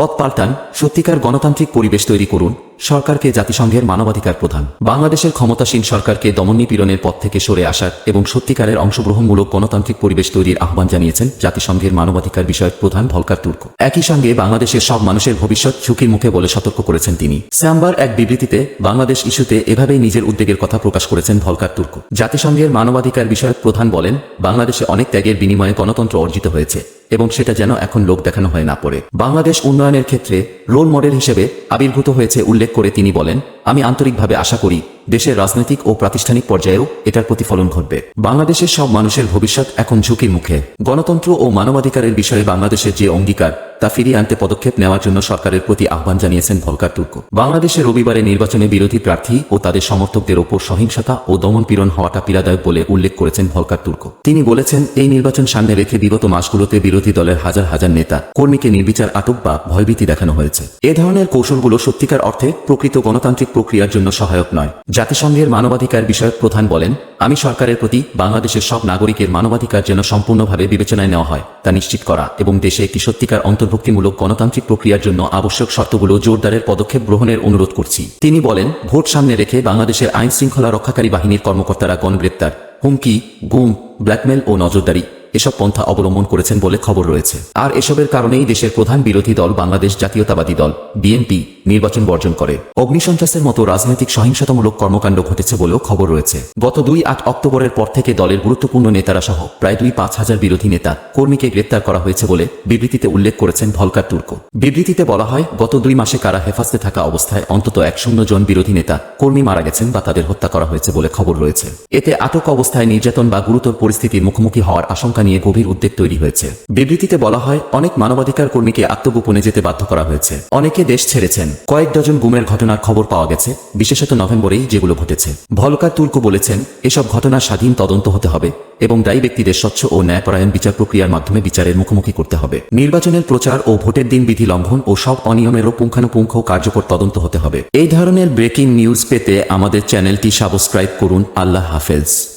পথ পাল্টান, সত্যিকার গণতান্ত্রিক পরিবেশ তৈরি করুন, সরকারকে জাতিসংঘের মানবাধিকার প্রধান। বাংলাদেশের ক্ষমতাসীন সরকারকে দমন নিপীড়নের পথ থেকে সরে আসার এবং সত্যিকারের অংশগ্রহণমূলক গণতান্ত্রিক পরিবেশ তৈরির আহ্বান জানিয়েছেন জাতিসংঘের মানবাধিকার বিষয়ক প্রধান ভলকার তুর্ক। একই সঙ্গে বাংলাদেশের সব মানুষের ভবিষ্যৎ ঝুঁকির মুখে বলে সতর্ক করেছেন তিনি। সোমবার এক বিবৃতিতে, বাংলাদেশ ইস্যুতে এভাবেই নিজের উদ্বেগের কথা প্রকাশ করেছেন ভলকার তুর্ক। জাতিসংঘের মানবাধিকার বিষয়ক প্রধান বলেন, বাংলাদেশে অনেক ত্যাগের বিনিময়ে গণতন্ত্র অর্জিত হয়েছে। এবং সেটা যেন এখন লোক দেখানো হয়ে না পড়ে। বাংলাদেশ উন্নয়নের ক্ষেত্রে রোল মডেল হিসেবে আবির্ভূত হয়েছে উল্লেখ করে তিনি বলেন আমি আন্তরিকভাবে আশা করি দেশের রাজনৈতিক ও প্রাতিষ্ঠানিক পর্যায়েও এটার প্রতিফলন ঘটবে। বাংলাদেশের সব মানুষের ভবিষ্যৎ এখন ঝুঁকির মুখে। গণতন্ত্র ও মানবাধিকারের বিষয়ে বাংলাদেশের যে অঙ্গীকার, তা ফিরিয়ে আনতে পদক্ষেপ নেওয়ার জন্য সরকারের প্রতি আহ্বান জানিয়েছেন ভলকার তুর্ক। বাংলাদেশে রবিবারে নির্বাচনে বিরোধী প্রার্থী ও তাদের সমর্থকদের ওপর সহিংসতা ও দমন পীড়ন হওয়াটা পীড়াদায়ক বলে উল্লেখ করেছেন ভলকার তুর্ক। তিনি বলেছেন, এই নির্বাচন সামনে রেখে বিগত মাসগুলোতে বিরোধী দলের হাজার হাজার নেতা, কর্মীকে নির্বিচার আটক বা ভয়ভীতি দেখানো হয়েছে। এ ধরনের কৌশলগুলো সত্যিকার অর্থে প্রকৃত গণতান্ত্রিক প্রক্রিয়ার জন্য সহায়ক নয়। জাতিসংঘের মানবাধিকার বিষয়ক প্রধান বলেন, আমি সরকারের প্রতি বাংলাদেশের সব নাগরিকের মানবাধিকার যেন সম্পূর্ণভাবে বিবেচনায় নেওয়া হয়, তা নিশ্চিত করা এবং দেশে একটি সত্যিকার অন্তর্ভুক্তিমূলক গণতান্ত্রিক প্রক্রিয়ার জন্য আবশ্যক শর্তগুলো জোরদারের পদক্ষেপ গ্রহণের অনুরোধ করছি। তিনি বলেন, ভোট সামনে রেখে বাংলাদেশের আইন শৃঙ্খলা রক্ষাকারী বাহিনীর কর্মকর্তারা গণগ্রেপ্তার। হুমকি, গুম, ব্ল্যাকমেল ও নজরদারি। এসব পন্থা অবলম্বন করেছেন বলে খবর রয়েছে। আর এসবের কারণেই দেশের প্রধান বিরোধী দল বাংলাদেশ জাতীয়তাবাদী দল, বিএনপি, নির্বাচন বর্জন করে। অগ্নিসন্ত্রাসের মতো রাজনৈতিক সহিংসতামূলক কর্মকাণ্ড ঘটেছে বলেও খবর রয়েছে। গত দুই আট অক্টোবরের পর থেকে দলের গুরুত্বপূর্ণ নেতারা সহ প্রায় দুই পাঁচ হাজার বিরোধী নেতা কর্মীকে গ্রেপ্তার করা হয়েছে বলে বিবৃতিতে উল্লেখ করেছেন ভলকার তুর্ক। বিবৃতিতে বলা হয়, গত দুই মাসে কারা হেফাজতে থাকা অবস্থায় অন্তত এক শূন্য জন বিরোধী নেতা কর্মী মারা গেছেন বা তাদের হত্যা করা হয়েছে বলে খবর রয়েছে। এতে আটক অবস্থায় নির্যাতন বা গুরুতর পরিস্থিতির মুখোমুখি হওয়ার আশঙ্কা নিয়ে গভীর উদ্বেগ তৈরি হয়েছে। বিবৃতিতে বলা হয়, অনেক মানবাধিকার কর্মীকে আত্মগোপনে যেতে বাধ্য করা হয়েছে। অনেকে দেশ ছেড়েছেন। কয়েক ডজন গুমের ঘটনার খবর পাওয়া গেছে, বিশেষত নভেম্বরেই যেগুলো ঘটেছে। ভলকার তুর্ক বলেছেন, এসব ঘটনার স্বাধীন তদন্ত হতে হবে এবং দায়ী ব্যক্তিদের স্বচ্ছ ও ন্যায়পরায়ণ বিচার প্রক্রিয়ার মাধ্যমে বিচারের মুখোমুখি করতে হবে। নির্বাচনের প্রচার ও ভোটের দিন বিধি লঙ্ঘন ও সব অনিয়মেরও পুঙ্খানুপুঙ্খ কার্যকর তদন্ত হতে হবে। এই ধরনের ব্রেকিং নিউজ পেতে আমাদের চ্যানেলটি সাবস্ক্রাইব করুন। আল্লাহ হাফেজ।